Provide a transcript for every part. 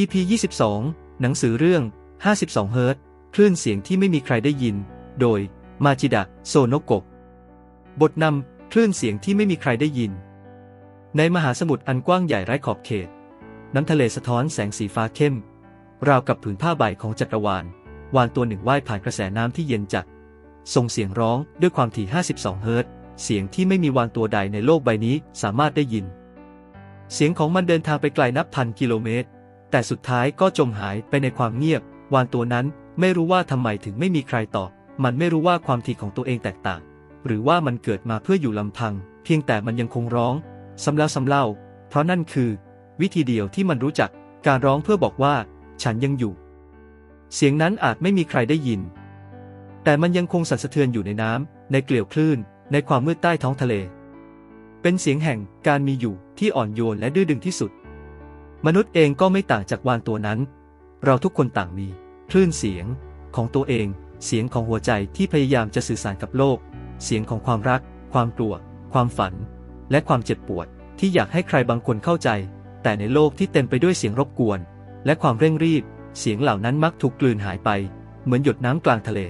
EP 22 หนังสือเรื่อง 52 เฮิร์ตคลื่นเสียงที่ไม่มีใครได้ยิน โดย มาจิดะ โซโนโกะ บทนำ คลื่นเสียงที่ไม่มีใครได้ยิน ในมหาสมุทรอันกว้างใหญ่ไร้ขอบเขต น้ำทะเลสะท้อนแสงสีฟ้าเข้ม ราวกับผืนผ้าใบของจักรวาล วานตัวหนึ่งว่ายผ่านกระแสน้ำที่เย็นจัด ส่งเสียงร้องด้วยความถี่ 52 เฮิร์ตเสียงที่ไม่มีวานตัวใดในโลกใบนี้สามารถได้ยิน เสียงของมันเดินทางไปไกลนับพันกิโลเมตร แต่สุดท้ายก็จมหายไปในความเงียบ วานตัวนั้นไม่รู้ว่าทำไมถึงไม่มีใครตอบ มันไม่รู้ว่าความถี่ของตัวเองแตกต่าง หรือว่ามันเกิดมาเพื่ออยู่ลำพัง เพียงแต่มันยังคงร้องซ้ำแล้วซ้ำเล่า เพราะนั่นคือ วิธีเดียวที่มันรู้จัก การร้องเพื่อบอกว่า ฉันยังอยู่ เสียงนั้นอาจไม่มีใครได้ยิน แต่มันยังคงสั่นสะเทือนอยู่ในน้ำในเกลียวคลื่น ในความมืดใต้ท้องทะเล เป็นเสียงแห่งการมีอยู่ที่อ่อนโยนและดื้อดึงที่สุด มนุษย์เองก็ไม่ต่างจากวานตัวนั้น เราทุกคนต่างมี คลื่นเสียง ของตัวเอง เสียงของหัวใจที่พยายามจะสื่อสารกับโลก เสียงของความรัก ความกลัว ความฝัน และความเจ็บปวด ที่อยากให้ใครบางคนเข้าใจ แต่ในโลกที่เต็มไปด้วยเสียงรบกวน และความเร่งรีบ เสียงเหล่านั้นมักถูกกลืนหายไป เหมือนหยดน้ำกลางทะเล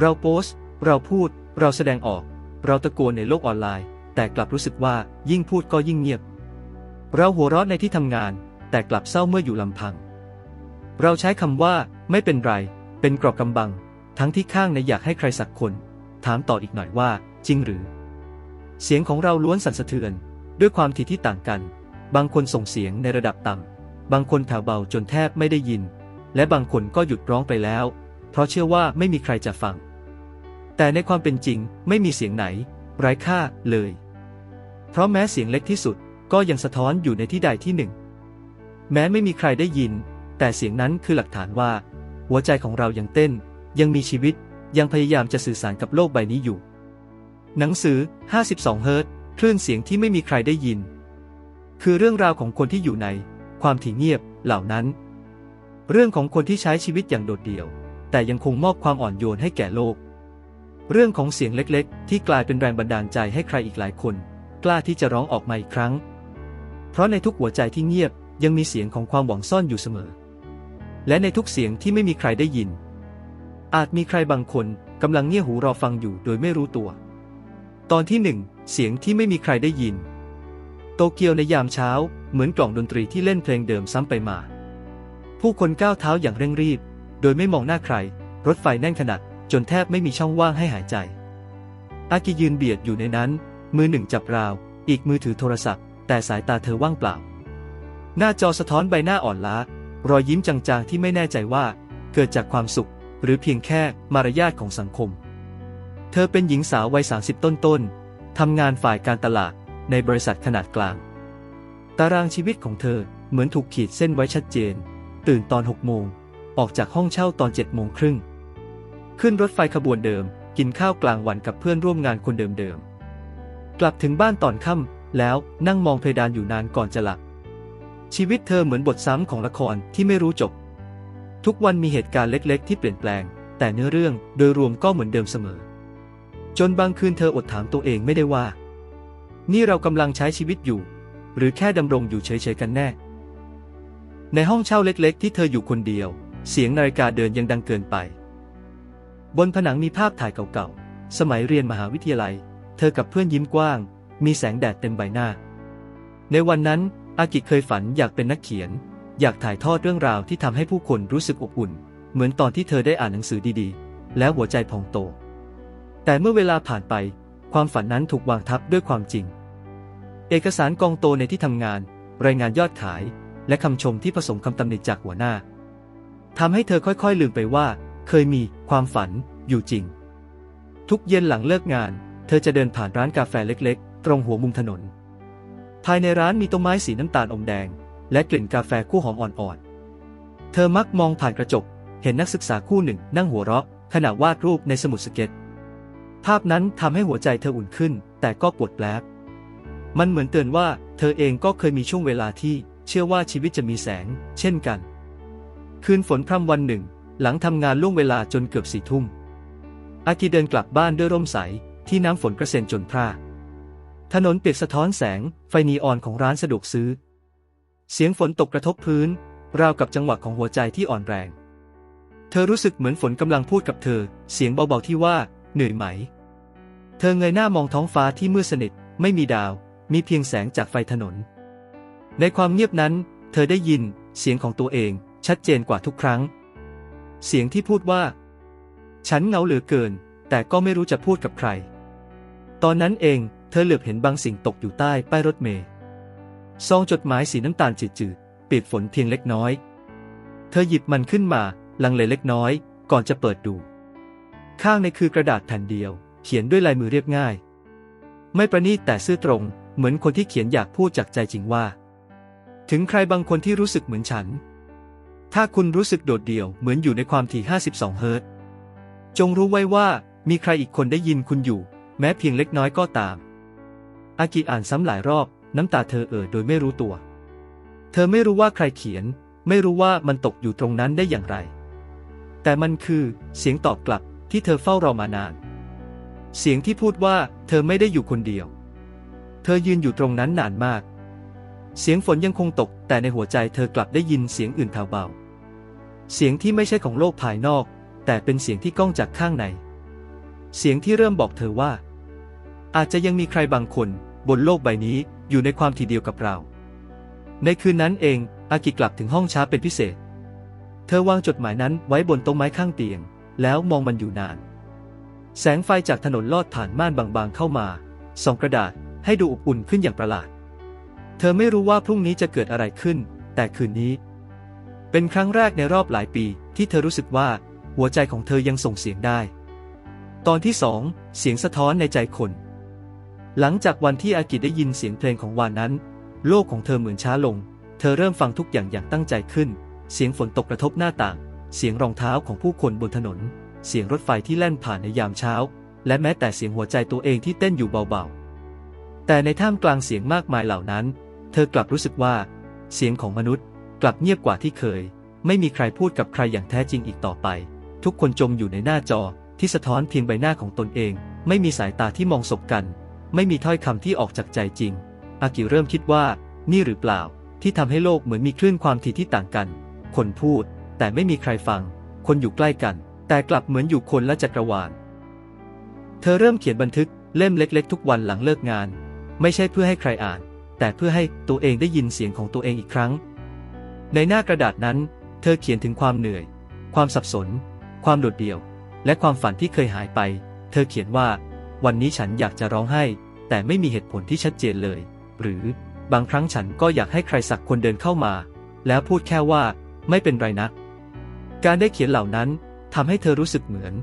เราโพสต์เราพูด เราแสดงออก เราตะโกนในโลกออนไลน์ แต่กลับรู้สึกว่ายิ่งพูดก็ยิ่งเงียบ เราหัวเราะในที่ทำงาน แต่กลับเศร้าเมื่ออยู่ลำพัง เราใช้คำว่าไม่เป็นไร เป็นกรอบกำบัง ทั้งที่ข้างในอยากให้ใครสักคน ถามต่ออีกหน่อยว่า จริงหรือ เสียงของเราล้วนสั่นสะเทือน ด้วยความถี่ที่ต่างกัน บางคนส่งเสียงในระดับต่ำบางคนแผ่วเบาจนแทบไม่ได้ยิน และบางคนก็หยุดร้องไปแล้ว เพราะเชื่อว่าไม่มีใครจะฟัง แต่ในความเป็นจริงไม่มีเสียงไหน ไร้ค่าเลย เพราะแม้เสียงเล็กที่สุด ก็ยังสะท้อนอยู่ในที่ใดที่หนึ่ง แม้ไม่มีใครได้ยิน แต่เสียงนั้นคือหลักฐานว่า หัวใจของเรายังเต้น ยังมีชีวิต ยังพยายามจะสื่อสารกับโลกใบนี้อยู่ หนังสือ 52 เฮิร์ตซ์คลื่นเสียงที่ไม่มีใครได้ยิน คือเรื่องราวของคนที่อยู่ใน ความถี่เงียบเหล่านั้น เรื่องของคนที่ใช้ชีวิตอย่างโดดเดี่ยว แต่ยังคงมอบความอ่อนโยนให้แก่โลก เรื่องของเสียงเล็กๆ ที่กลายเป็นแรงบันดาลใจให้ใครอีกหลายคน กล้าที่จะร้องออกมาอีกครั้ง เพราะในทุกหัวใจที่เงียบยังมีเสียงของความหวังซ่อนอยู่เสมอ และในทุกเสียงที่ไม่มีใครได้ยิน อาจมีใครบางคนกำลังเงี่ยหูรอฟังอยู่โดยไม่รู้ตัว ตอนที่หนึ่งเสียงที่ไม่มีใครได้ยิน โตเกียวในยามเช้าเหมือนกล่องดนตรีที่เล่นเพลงเดิมซ้ำไปมา ผู้คนก้าวเท้าอย่างเร่งรีบ โดยไม่มองหน้าใคร รถไฟแน่นขนาดจนแทบไม่มีช่องว่างให้หายใจ อากิยืนเบียดอยู่ในนั้น มือหนึ่งจับราว อีกมือถือโทรศัพท์ แต่สายตาเธอว่างเปล่า หน้าจอสะท้อนใบหน้าอ่อนล้า รอยยิ้มจางๆที่ไม่แน่ใจว่า เกิดจากความสุข หรือเพียงแค่มารยาทของสังคม เธอเป็นหญิงสาววัย 30 ต้นๆทำงานฝ่ายการตลาดในบริษัทขนาดกลาง ตารางชีวิตของเธอเหมือนถูกขีดเส้นไว้ชัดเจน ตื่นตอน6โมง ออกจากห้องเช่าตอน7โมงครึ่ง ขึ้นรถไฟขบวนเดิม กินข้าวกลางวันกับเพื่อนร่วมงานคนเดิมๆ กลับถึงบ้านตอนค่ำ แล้วนั่งมองเพดานอยู่นานก่อนจะหลับ ชีวิตเธอเหมือนบทซ้ำของละครที่ไม่รู้จบ ทุกวันมีเหตุการณ์เล็กๆ ที่เปลี่ยนแปลง แต่เนื้อเรื่องโดยรวมก็เหมือนเดิมเสมอ จนบางคืนเธออดถามตัวเองไม่ได้ว่า นี่เรากำลังใช้ชีวิตอยู่ หรือแค่ดำรงอยู่เฉยๆกันแน่ ในห้องเช่าเล็กๆ ที่เธออยู่คนเดียว เสียงนาฬิกาเดินยังดังเกินไป บนผนังมีภาพถ่ายเก่าๆสมัยเรียนมหาวิทยาลัย เธอกับเพื่อนยิ้มกว้าง มีแสงแดดเต็มใบหน้า ในวันนั้น อากิเคยฝันอยากเป็นนักเขียน อยากถ่ายทอดเรื่องราวที่ทำให้ผู้คนรู้สึกอบอุ่น เหมือนตอนที่เธอได้อ่านหนังสือดีๆ แล้วหัวใจพองโต แต่เมื่อเวลาผ่านไป ความฝันนั้นถูกวางทับด้วยความจริง เอกสารกองโตในที่ทำงาน รายงานยอดขาย และคำชมที่ผสมคำตำหนิจากหัวหน้าทำให้เธอค่อยๆ ลืมไปว่า เคยมีความฝันอยู่จริง ทุกเย็นหลังเลิกงาน เธอจะเดินผ่านร้านกาแฟเล็กๆ ตรงหัวมุมถนน ภายในร้านมีต้นไม้สีน้ำตาลอมแดง และกลิ่นกาแฟคู่วหอมอ่อนๆ เธอมักมองผ่านกระจก เห็นนักศึกษาคู่หนึ่งนั่งหัวเราะ ขณะวาดรูปในสมุดสเก็ต ภาพนั้นทำให้หัวใจเธออุ่นขึ้น แต่ก็ปวดแปลบมันเหมือนเตือนว่า เธอเองก็เคยมีช่วงเวลาที่เชื่อว่าชีวิตจะมีแสง เช่นกัน คืนฝนพรำวันหนึ่ง หลังทำงานล่วงเวลาจนเกือบสี่ทุ่มอากิเดินกลับบ้านด้วยร่มใสที่น้ำฝนกระเซ็นจนพร่า ถนนเปียกสะท้อนแสง ไฟนีออนของร้านสะดวกซื้อ เสียงฝนตกกระทบพื้น ราวกับจังหวะของหัวใจที่อ่อนแรง เธอรู้สึกเหมือนฝนกำลังพูดกับเธอ เสียงเบาๆที่ว่า เหนื่อยไหม เธอเงยหน้ามองท้องฟ้าที่มืดสนิท ไม่มีดาว มีเพียงแสงจากไฟถนน ในความเงียบนั้น เธอได้ยิน เสียงของตัวเอง ชัดเจนกว่าทุกครั้ง เสียงที่พูดว่า ฉันเหงาเหลือเกิน แต่ก็ไม่รู้จะพูดกับใคร ตอนนั้นเอง ธอเหลือบเห็นบางสิ่งตกอยู่ใต้ป้ายรถเมล์ซองจดหมายสีน้ำตาลจืดๆเปียกฝนเพียงเล็กน้อย เธอหยิบมันขึ้นมา ลังเลเล็กน้อย ก่อนจะเปิดดู ข้างในคือกระดาษแผ่นเดียว เขียนด้วยลายมือเรียบง่าย ไม่ประณีตแต่ซื่อตรง เหมือนคนที่เขียนอยากพูดจากใจจริงว่า ถึงใครบางคนที่รู้สึกเหมือนฉัน ถ้าคุณรู้สึกโดดเดี่ยวเหมือนอยู่ในความถี่ 52 เฮิรตซ์จงรู้ไว้ว่ามีใครอีกคนได้ยินคุณอยู่ แม้เพียงเล็กน้อยก็ตาม อากิอ่านซ้ำหลายรอบ น้ำตาเธอเอ่อโดยไม่รู้ตัว เธอไม่รู้ว่าใครเขียน ไม่รู้ว่ามันตกอยู่ตรงนั้นได้อย่างไร แต่มันคือเสียงตอบกลับที่เธอเฝ้ารอมานาน เสียงที่พูดว่าเธอไม่ได้อยู่คนเดียว เธอยืนอยู่ตรงนั้นนานมาก เสียงฝนยังคงตก แต่ในหัวใจเธอกลับได้ยินเสียงอื่นแผ่วเบา เสียงที่ไม่ใช่ของโลกภายนอก แต่เป็นเสียงที่ก้องจากข้างใน เสียงที่เริ่มบอกเธอว่า อาจจะยังมีใครบางคน บนโลกใบนี้อยู่ในความทีเดียวกับเรา ในคืนนั้นเอง อากิกลับถึงห้องช้าเป็นพิเศษ เธอวางจดหมายนั้นไว้บนโต๊ะไม้ข้างเตียง แล้วมองมันอยู่นาน แสงไฟจากถนนลอดผ่านม่านบางๆเข้ามาส่องกระดาษให้ดูอบอุ่นขึ้นอย่างประหลาด เธอไม่รู้ว่าพรุ่งนี้จะเกิดอะไรขึ้น แต่คืนนี้ เป็นครั้งแรกในรอบหลายปีที่เธอรู้สึกว่าหัวใจของเธอยังส่งเสียงได้ ตอนที่สองเสียงสะท้อนในใจคน หลังจากวันที่อากิได้ยินเสียงเพลงของวานนั้น โลกของเธอเหมือนช้าลง เธอเริ่มฟังทุกอย่างอย่างตั้งใจขึ้น เสียงฝนตกกระทบหน้าต่าง เสียงรองเท้าของผู้คนบนถนน เสียงรถไฟที่แล่นผ่านในยามเช้า และแม้แต่เสียงหัวใจตัวเองที่เต้นอยู่เบาๆ แต่ในท่ามกลางเสียงมากมายเหล่านั้น เธอกลับรู้สึกว่า เสียงของมนุษย์กลับเงียบกว่าที่เคย ไม่มีใครพูดกับใครอย่างแท้จริงอีกต่อไป ทุกคนจมอยู่ในหน้าจอที่สะท้อนเพียงใบหน้าของตนเอง ไม่มีสายตาที่มองศพกัน ไม่มีถ้อยคำที่ออกจากใจจริง อากิเริ่มคิดว่า นี่หรือเปล่า ที่ทำให้โลกเหมือนมีคลื่นความถี่ที่ต่างกัน คนพูด แต่ไม่มีใครฟัง คนอยู่ใกล้กัน แต่กลับเหมือนอยู่คนละจักรวาล เธอเริ่มเขียนบันทึกเล่มเล็ก ๆ ทุกวันหลังเลิกงาน ไม่ใช่เพื่อให้ใครอ่าน แต่เพื่อให้ตัวเองได้ยินเสียงของตัวเองอีกครั้ง ในหน้ากระดาษนั้น เธอเขียนถึงความเหนื่อย ความสับสน ความโดดเดี่ยว และความฝันที่เคยหายไป เธอเขียนว่า วันนี้ฉันอยากจะร้องไห้ แต่ไม่มีเหตุผลที่ชัดเจนเลย หรือบางครั้งฉันก็อยากให้ใครสักคนเดินเข้ามา แล้วพูดแค่ว่าไม่เป็นไรนะการได้เขียนเหล่านั้นทำให้เธอรู้สึกเหมือน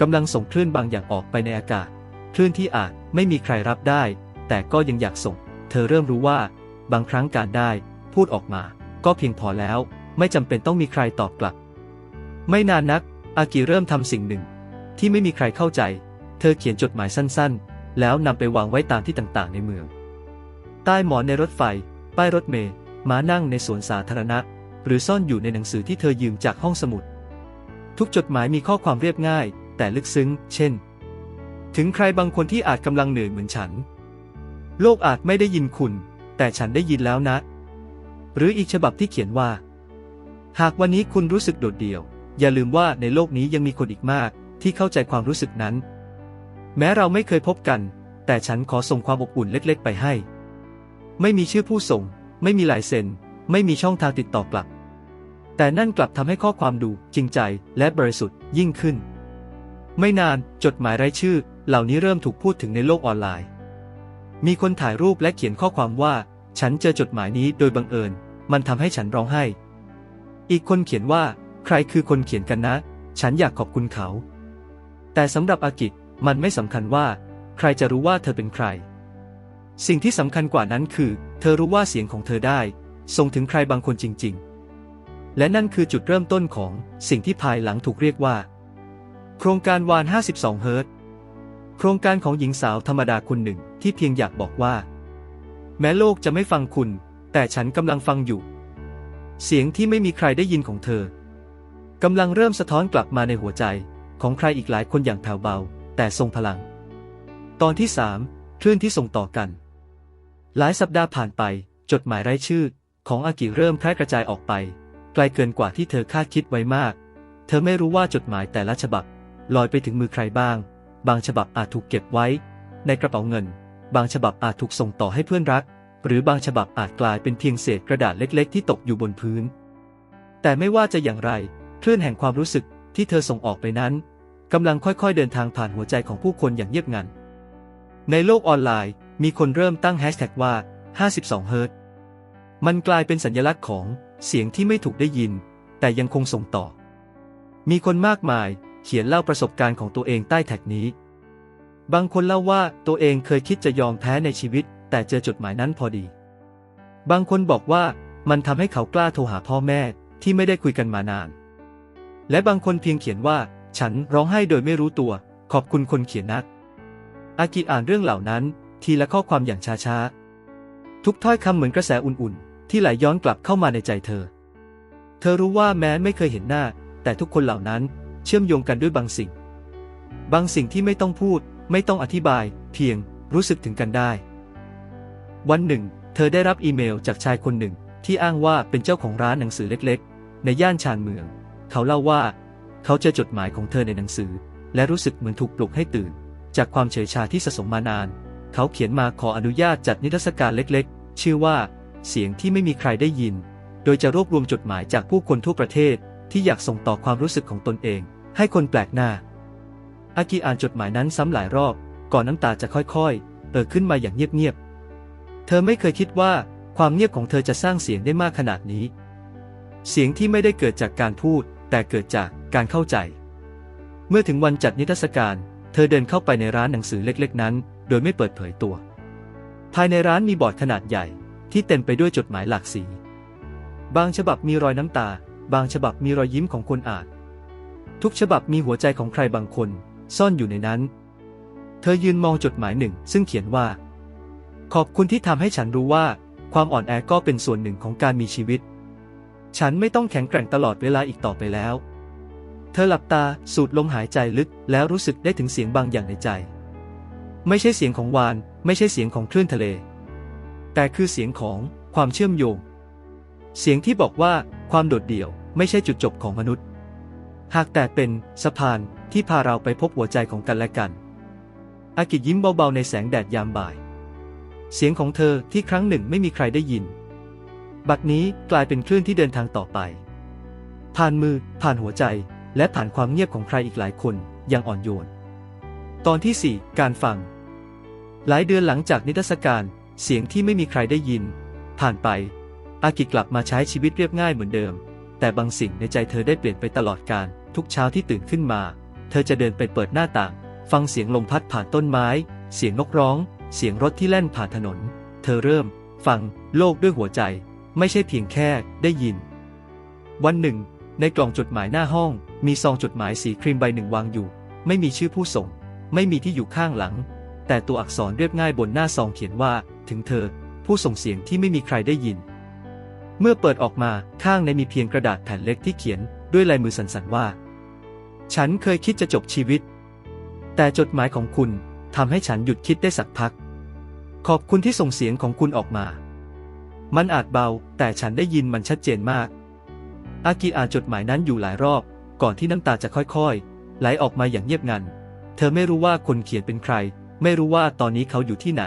กำลังส่งคลื่นบางอย่างออกไปในอากาศ คลื่นที่อาจไม่มีใครรับได้ แต่ก็ยังอยากส่ง เธอเริ่มรู้ว่า บางครั้งการได้ พูดออกมา ก็เพียงพอแล้ว ไม่จำเป็นต้องมีใครตอบกลับ ไม่นานนัก อากิเริ่มทำสิ่งหนึ่ง ที่ไม่มีใครเข้าใจ เธอเขียนจดหมายสั้นๆ แล้วนำไปวางไว้ตามที่ต่างๆ ในเมือง ใต้หมอนในรถไฟ ป้ายรถเมล์ม้านั่งในสวนสาธารณะ หรือซ่อนอยู่ในหนังสือที่เธอยืมจากห้องสมุด ทุกจดหมายมีข้อความเรียบง่าย แต่ลึกซึ้ง เช่น ถึงใครบางคนที่อาจกำลังเหนื่อยเหมือนฉัน โลกอาจไม่ได้ยินคุณ แต่ฉันได้ยินแล้วนะ หรืออีกฉบับที่เขียนว่า หากวันนี้คุณรู้สึกโดดเดี่ยว อย่าลืมว่าในโลกนี้ยังมีคนอีกมาก ที่เข้าใจความรู้สึกนั้น แม้เราไม่เคยพบกัน แต่ฉันขอส่งความอบอุ่นเล็กๆ ไปให้ ไม่มีชื่อผู้ส่ง ไม่มีลายเซ็น ไม่มีช่องทางติดต่อกลับ แต่นั่นกลับทำให้ข้อความดูจริงใจและบริสุทธิ์ยิ่งขึ้น ไม่นานจดหมายไร้ชื่อ เหล่านี้เริ่มถูกพูดถึงในโลกออนไลน์ มีคนถ่ายรูปและเขียนข้อความว่า ฉันเจอจดหมายนี้โดยบังเอิญ มันทำให้ฉันร้องไห้ อีกคนเขียนว่า ใครคือคนเขียนกันนะ ฉันอยากขอบคุณเขา แต่สำหรับอากิ มันไม่สำคัญว่า ใครจะรู้ว่าเธอเป็นใคร สิ่งที่สำคัญกว่านั้นคือ เธอรู้ว่าเสียงของเธอได้ ส่งถึงใครบางคนจริง ๆ และนั่นคือจุดเริ่มต้นของสิ่งที่ภายหลังถูกเรียกว่า โครงการวาน 52 เฮิร์ตโครงการของหญิงสาวธรรมดาคนหนึ่งที่เพียงอยากบอกว่า แม้โลกจะไม่ฟังคุณ แต่ฉันกำลังฟังอยู่ เสียงที่ไม่มีใครได้ยินของเธอกำลังเริ่มสะท้อนกลับมาในหัวใจของใครอีกหลายคนอย่างแผ่วเบา แต่ทรงพลัง ตอนที่สามคลื่นที่ส่งต่อกัน หลายสัปดาห์ผ่านไป จดหมายไร้ชื่อ ของอากิเริ่มแพร่กระจายออกไป ไกลเกินกว่าที่เธอคาดคิดไว้มาก เธอไม่รู้ว่าจดหมายแต่ละฉบับ ลอยไปถึงมือใครบ้าง บางฉบับอาจถูกเก็บไว้ ในกระเป๋าเงิน บางฉบับอาจถูกส่งต่อให้เพื่อนรัก หรือบางฉบับอาจกลายเป็นเพียงเศษกระดาษเล็ก ๆ ที่ตกอยู่บนพื้น แต่ไม่ว่าจะอย่างไรคลื่นแห่งความรู้สึกที่เธอส่งออกไปนั้น กำลังค่อยๆเดินทางผ่านหัวใจของผู้คนอย่างเงียบงัน ในโลกออนไลน์ มีคนเริ่มตั้งแฮชแท็กว่า 52 เฮิรตมันกลายเป็นสัญลักษณ์ของเสียงที่ไม่ถูกได้ยิน แต่ยังคงส่งต่อ มีคนมากมายเขียนเล่าประสบการณ์ของตัวเองใต้แท็กนี้ บางคนเล่าว่าตัวเองเคยคิดจะยอมแพ้ในชีวิต แต่เจอจดหมายนั้นพอดี บางคนบอกว่ามันทำให้เขากล้าโทรหาพ่อแม่ที่ไม่ได้คุยกันมานาน และบางคนเพียงเขียนว่า ฉันร้องไห้โดยไม่รู้ตัว ขอบคุณคนเขียนนัก อากิอ่านเรื่องเหล่านั้น ทีละข้อความอย่างช้าๆ ทุกถ้อยคำเหมือนกระแสอุ่นๆ ที่ไหลยย้อนกลับเข้ามาในใจเธอ เธอรู้ว่าแม้ไม่เคยเห็นหน้า แต่ทุกคนเหล่านั้นเชื่อมโยงกันด้วยบางสิ่ง บางสิ่งที่ไม่ต้องพูด ไม่ต้องอธิบาย เพียงรู้สึกถึงกันได้ วันหนึ่ง เธอได้รับอีเมลจากชายคนหนึ่งที่อ้างว่าเป็นเจ้าของร้านหนังสือเล็กๆ ในย่านชานเมือง เขาเล่าว่า เขาเจอจดหมายของเธอในหนังสือ และรู้สึกเหมือนถูกปลุกให้ตื่น จากความเฉยชาที่สะสมมานาน เขาเขียนมาขออนุญาตจัดนิทรรศการเล็กๆ ชื่อว่า เสียงที่ไม่มีใครได้ยิน โดยจะรวบรวมจดหมายจากผู้คนทั่วประเทศ ที่อยากส่งต่อความรู้สึกของตนเอง ให้คนแปลกหน้า อากิอ่านจดหมายนั้นซ้ำหลายรอบ ก่อนน้ำตาจะค่อยๆเอ่อขึ้นมาอย่างเงียบๆ เธอไม่เคยคิดว่าความเงียบของเธอจะสร้างเสียงได้มากขนาดนี้ เสียงที่ไม่ได้เกิดจากการพูด แต่เกิดจาก การเข้าใจ เมื่อถึงวันจัดนิทรรศการ เธอเดินเข้าไปในร้านหนังสือเล็กๆนั้น โดยไม่เปิดเผยตัว ภายในร้านมีบอร์ดขนาดใหญ่ ที่เต็มไปด้วยจดหมายหลากสี บางฉบับมีรอยน้ำตา บางฉบับมีรอยยิ้มของคนอ่าน ทุกฉบับมีหัวใจของใครบางคน ซ่อนอยู่ในนั้น เธอยืนมองจดหมายหนึ่ง ซึ่งเขียนว่า ขอบคุณที่ทำให้ฉันรู้ว่า ความอ่อนแอก็เป็นส่วนหนึ่งของการมีชีวิต ฉันไม่ต้องแข็งแกร่งตลอดเวลาอีกต่อไปแล้ว เธอหลับตาสูดลมหายใจลึก แล้วรู้สึกได้ถึงเสียงบางอย่างในใจ ไม่ใช่เสียงของวาน ไม่ใช่เสียงของคลื่นทะเล แต่คือเสียงของความเชื่อมโยง เสียงที่บอกว่าความโดดเดี่ยวไม่ใช่จุดจบของมนุษย์ หากแต่เป็นสะพานที่พาเราไปพบหัวใจของกันและกัน อากิยิ้มเบาๆในแสงแดดยามบ่าย เสียงของเธอที่ครั้งหนึ่งไม่มีใครได้ยิน บัดนี้กลายเป็นคลื่นที่เดินทางต่อไป ผ่านมือผ่านหัวใจ และผ่านความเงียบของใครอีกหลายคนย่างอ่อนโยน ตอนที่ 4 การฟัง หลายเดือนหลังจากนิทรรศการเสียงที่ไม่มีใครได้ยิน ผ่านไป อากิกลับมาใช้ชีวิตเรียบง่ายเหมือนเดิม แต่บางสิ่งในใจเธอได้เปลี่ยนไปตลอดการ ทุกเช้าที่ตื่นขึ้นมา เธอจะเดินไปเปิดหน้าต่าง ฟังเสียงลมพัดผ่านต้นไม้ เสียงนกร้อง เสียงรถที่แล่นผ่านถนน เธอเริ่ม ฟัง โลกด้วยหัวใจ ไม่ใช่เพียงแค่ได้ยิน วันหนึ่ง ในกล่องจดหมายหน้าห้อง มีซองจดหมายสีครีมใบหนึ่งวางอยู่ ไม่มีชื่อผู้ส่ง ไม่มีที่อยู่ข้างหลัง แต่ตัวอักษรเรียบง่ายบนหน้าซองเขียนว่า ถึงเธอ ผู้ส่งเสียงที่ไม่มีใครได้ยิน เมื่อเปิดออกมาข้างในมีเพียงกระดาษแผ่นเล็กที่เขียนด้วยลายมือสั่นๆว่า ฉันเคยคิดจะจบชีวิต แต่จดหมายของคุณทำให้ฉันหยุดคิดได้สักพัก ขอบคุณที่ส่งเสียงของคุณออกมา มันอาจเบา แต่ฉันได้ยินมันชัดเจนมาก อากิอ่านจดหมายนั้นอยู่หลายรอบ ก่อนที่น้ำตาจะค่อยๆ ไหลออกมาอย่างเงียบงัน เธอไม่รู้ว่าคนเขียนเป็นใคร ไม่รู้ว่าตอนนี้เขาอยู่ที่ไหน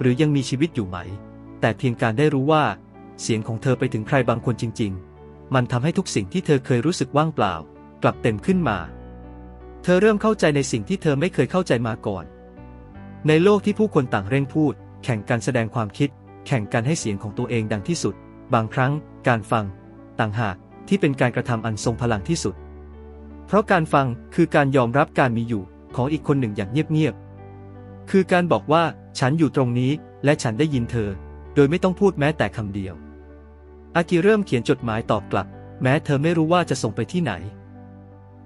หรือยังมีชีวิตอยู่ไหม แต่เพียงการได้รู้ว่า เสียงของเธอไปถึงใครบางคนจริง ๆ มันทำให้ทุกสิ่งที่เธอเคยรู้สึกว่างเปล่า กลับเต็มขึ้นมา เธอเริ่มเข้าใจในสิ่งที่เธอไม่เคยเข้าใจมาก่อน ในโลกที่ผู้คนต่างเร่งพูด แข่งกันแสดงความคิด แข่งกันให้เสียงของตัวเองดังที่สุด บางครั้ง การฟัง ต่างหาก ที่เป็นการกระทำอันทรงพลังที่สุด เพราะการฟังคือการยอมรับการมีอยู่ของอีกคนหนึ่งอย่างเงียบๆ คือการบอกว่าฉันอยู่ตรงนี้และฉันได้ยินเธอ โดยไม่ต้องพูดแม้แต่คำเดียว อากิเริ่มเขียนจดหมายตอบกลับ แม้เธอไม่รู้ว่าจะส่งไปที่ไหน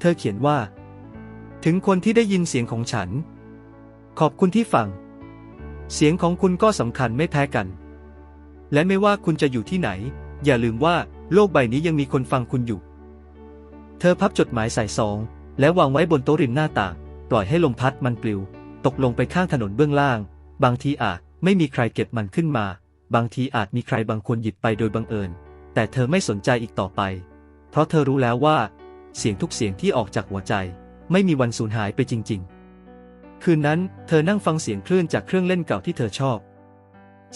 เธอเขียนว่า ถึงคนที่ได้ยินเสียงของฉัน ขอบคุณที่ฟัง เสียงของคุณก็สำคัญไม่แพ้กัน และไม่ว่าคุณจะอยู่ที่ไหน อย่าลืมว่าโลกใบนี้ยังมีคนฟังคุณอยู่ เธอพับจดหมายใส่ซอง และวางไว้บนโต๊ะริมหน้าต่าง ปล่อยให้ลมพัดมันปลิว ตกลงไปข้างถนนเบื้องล่าง บางทีอาจไม่มีใครเก็บมันขึ้นมา บางทีอาจมีใครบางคนหยิบไปโดยบังเอิญ แต่เธอไม่สนใจอีกต่อไป เพราะเธอรู้แล้วว่า เสียงทุกเสียงที่ออกจากหัวใจ ไม่มีวันสูญหายไปจริง ๆ คืนนั้นเธอนั่งฟังเสียงคลื่นจากเครื่องเล่นเก่าที่เธอชอบ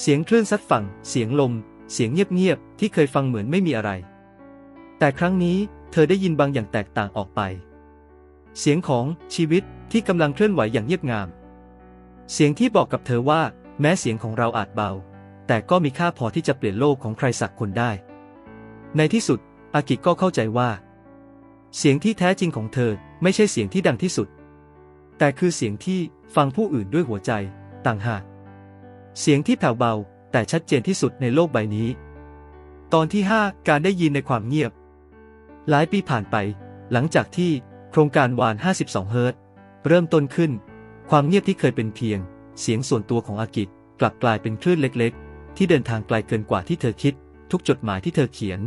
เสียงคลื่นซัดฝั่ง เสียงลม เสียงเงียบๆที่เคยฟังเหมือนไม่มีอะไร แต่ครั้งนี้เธอได้ยินบางอย่างแตกต่างออกไป เสียงของชีวิตที่กำลังเคลื่อนไหวอย่างเงียบงาม เสียงที่บอกกับเธอว่า แม้เสียงของเราอาจเบา แต่ก็มีค่าพอที่จะเปลี่ยนโลกของใครสักคนได้ ในที่สุด อากิก็เข้าใจว่า เสียงที่แท้จริงของเธอไม่ใช่เสียงที่ดังที่สุด แต่คือเสียงที่ฟังผู้อื่นด้วยหัวใจ ต่างหากเสียงที่แผ่วเบา แต่ชัดเจนที่สุดในโลกใบนี้ ตอนที่ 5 การได้ยินในความเงียบ หลายปีผ่านไป หลังจากที่โครงการวาน 52 เฮิร์ตเริ่มต้นขึ้น ความเงียบที่เคยเป็นเพียง เสียงส่วนตัวของอากิกลับกลายเป็นคลื่นเล็กๆ ที่เดินทางไกลเกินกว่าที่เธอคิด ทุกจดหมายที่เธอเขียน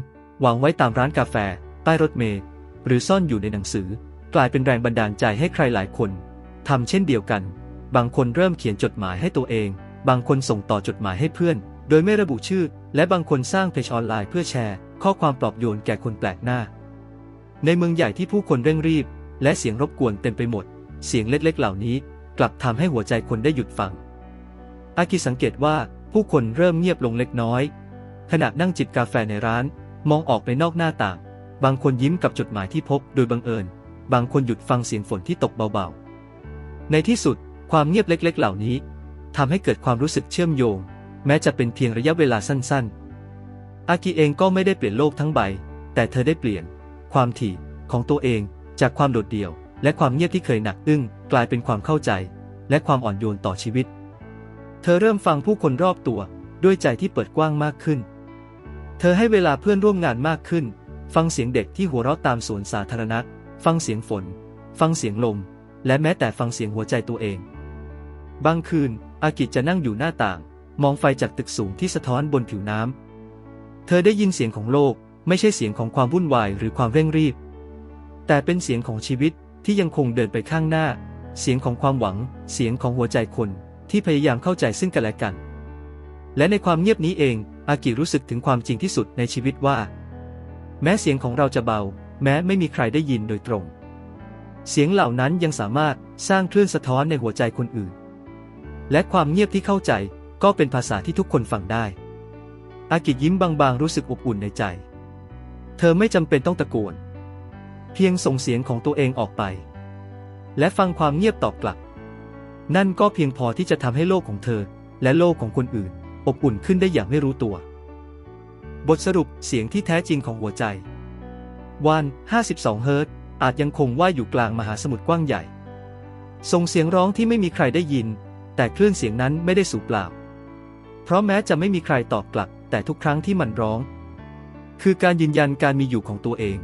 วางไว้ตามร้านกาแฟ ใต้รถเมล์หรือซ่อนอยู่ในหนังสือ กลายเป็นแรงบันดาลใจให้ใครหลายคนทำเช่นเดียวกัน บางคนเริ่มเขียนจดหมายให้ตัวเอง บางคนส่งต่อจดหมายให้เพื่อน โดยไม่ระบุชื่อ และบางคนสร้างเพจออนไลน์เพื่อแชร์ ข้อความปลอบโยนแก่คนแปลกหน้า ในเมืองใหญ่ที่ผู้คนเร่งรีบ และเสียงรบกวนเต็มไปหมด เสียงเล็กๆ เหล่านี้ กลับทำให้หัวใจคนได้หยุดฟัง อากิสังเกตว่าผู้คนเริ่มเงียบลงเล็กน้อย ขณะนั่งจิบกาแฟในร้าน มองออกไปนอกหน้าต่าง บางคนยิ้มกับจดหมายที่พบโดยบังเอิญ บางคนหยุดฟังเสียงฝนที่ตกเบาๆ ในที่สุดความเงียบเล็กๆ เหล่านี้ ทำให้เกิดความรู้สึกเชื่อมโยง แม้จะเป็นเพียงระยะเวลาสั้นๆ อากิเองก็ไม่ได้เปลี่ยนโลกทั้งใบ แต่เธอได้เปลี่ยน ความถี่ของตัวเองจากความโดดเดี่ยว และความเงียบที่เคยหนักอึ้งกลายเป็นความเข้าใจ และความอ่อนโยนต่อชีวิต เธอเริ่มฟังผู้คนรอบตัวด้วยใจที่เปิดกว้างมากขึ้น เธอให้เวลาเพื่อนร่วมงานมากขึ้น ฟังเสียงเด็กที่หัวเราะตามสวนสาธารณะ ฟังเสียงฝน ฟังเสียงลม และแม้แต่ฟังเสียงหัวใจตัวเอง บางคืน อากิจะนั่งอยู่หน้าต่าง มองไฟจากตึกสูงที่สะท้อนบนผิวน้ำ เธอได้ยินเสียงของโลก ไม่ใช่เสียงของความวุ่นวายหรือความเร่งรีบ แต่เป็นเสียงของชีวิตที่ยังคงเดินไปข้างหน้า เสียงของความหวัง เสียงของหัวใจคนที่พยายามเข้าใจซึ่งกันและกัน และในความเงียบนี้เอง อากิรู้สึกถึงความจริงที่สุดในชีวิตว่า แม้เสียงของเราจะเบา แม้ไม่มีใครได้ยินโดยตรง เสียงเหล่านั้นยังสามารถสร้างคลื่นสะท้อนในหัวใจคนอื่น และความเงียบที่เข้าใจก็เป็นภาษาที่ทุกคนฟังได้ อากิยิ้มบางๆ รู้สึกอบอุ่นในใจ เธอไม่จำเป็นต้องตะโกน เพียงส่งเสียงของตัวเองออกไป และฟังความเงียบตอบกลับ นั่นก็เพียงพอที่จะทำให้โลกของเธอ และโลกของคนอื่น อบอุ่นขึ้นได้อย่างไม่รู้ตัว บทสรุปเสียงที่แท้จริงของหัวใจ วัน 52 เฮิรตอาจยังคงว่ายอยู่กลางมหาสมุทรกว้างใหญ่ ส่งเสียงร้องที่ไม่มีใครได้ยิน แต่คลื่นเสียงนั้นไม่ได้สูญเปล่า เพราะแม้จะไม่มีใครตอบกลับ แต่ทุกครั้งที่มันร้อง คือการยืนยันการมีอยู่ของตัวเอง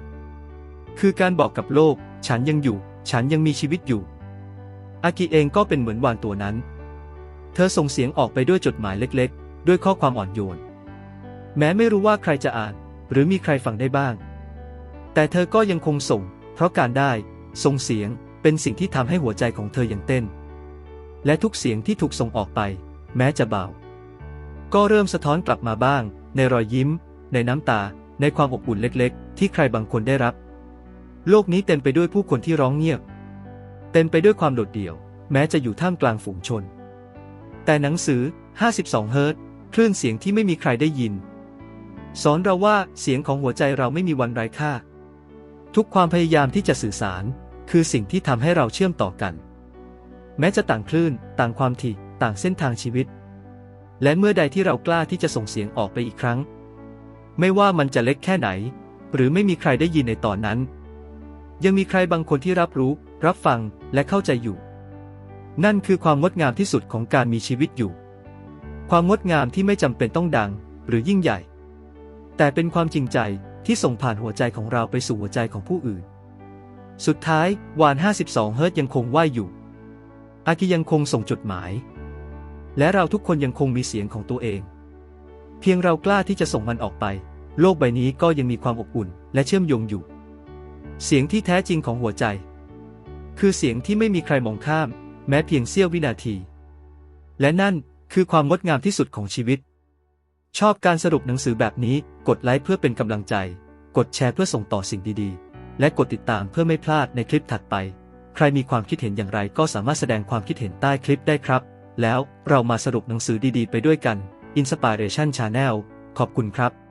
คือการบอกกับโลก ฉันยังอยู่ ฉันยังมีชีวิตอยู่ อากิเองก็เป็นเหมือนวานตัวนั้น เธอส่งเสียงออกไปด้วยจดหมายเล็กๆ ด้วยข้อความอ่อนโยน แม้ไม่รู้ว่าใครจะอ่าน หรือมีใครฟังได้บ้าง แต่เธอก็ยังคงส่ง เพราะการได้ ส่งเสียง เป็นสิ่งที่ทำให้หัวใจของเธอยังเต้น และทุกเสียงที่ถูกส่งออกไป แม้จะเบา ก็เริ่มสะท้อนกลับมาบ้าง ในรอยยิ้ม ในน้ำตา ในความอบอุ่นเล็กๆ ที่ใครบางคนได้รับ โลกนี้เต็มไปด้วยผู้คนที่ร้องเงียบ เต็มไปด้วยความโดดเดี่ยว แม้จะอยู่ท่ามกลางฝูงชน แต่หนังสือ 52 เฮิรตซ์คลื่นเสียงที่ไม่มีใครได้ยิน สอนเราว่าเสียงของหัวใจเราไม่มีวันไร้ค่า ทุกความพยายามที่จะสื่อสาร คือสิ่งที่ทำให้เราเชื่อมต่อกัน แม้จะต่างคลื่น ต่างความถี่ต่างเส้นทางชีวิต และเมื่อใดที่เรากล้าที่จะส่งเสียงออกไปอีกครั้ง ไม่ว่ามันจะเล็กแค่ไหน หรือไม่มีใครได้ยินในตอนนั้น ยังมีใครบางคนที่รับรู้ รับฟังและเข้าใจอยู่ นั่นคือความงดงามที่สุดของการมีชีวิตอยู่ ความงดงามที่ไม่จำเป็นต้องดัง หรือยิ่งใหญ่ แต่เป็นความจริงใจที่ส่งผ่านหัวใจของเราไปสู่หัวใจของผู้อื่น สุดท้าย วาน 52 เฮิร์ตยังคงว่ายอยู่ อากิยังคงส่งจดหมาย และเราทุกคนยังคงมีเสียงของตัวเอง เพียงเรากล้าที่จะส่งมันออกไป โลกใบนี้ก็ยังมีความอบอุ่น และเชื่อมโยงอยู่ เสียงที่แท้จริงของหัวใจ คือเสียงที่ไม่มีใครมองข้าม แม้เพียงเสี้ยววินาที และนั่นคือความงดงามที่สุดของชีวิต ชอบการสรุปหนังสือแบบนี้ กดไลค์เพื่อเป็นกำลังใจ กดแชร์เพื่อส่งต่อสิ่งดีๆ และกดติดตามเพื่อไม่พลาดในคลิปถัดไป ใครมีความคิดเห็นอย่างไรก็สามารถแสดงความคิดเห็นใต้คลิปได้ครับ แล้วเรามาสรุปหนังสือดีๆ ไปด้วยกัน Inspiration Channel ขอบคุณครับ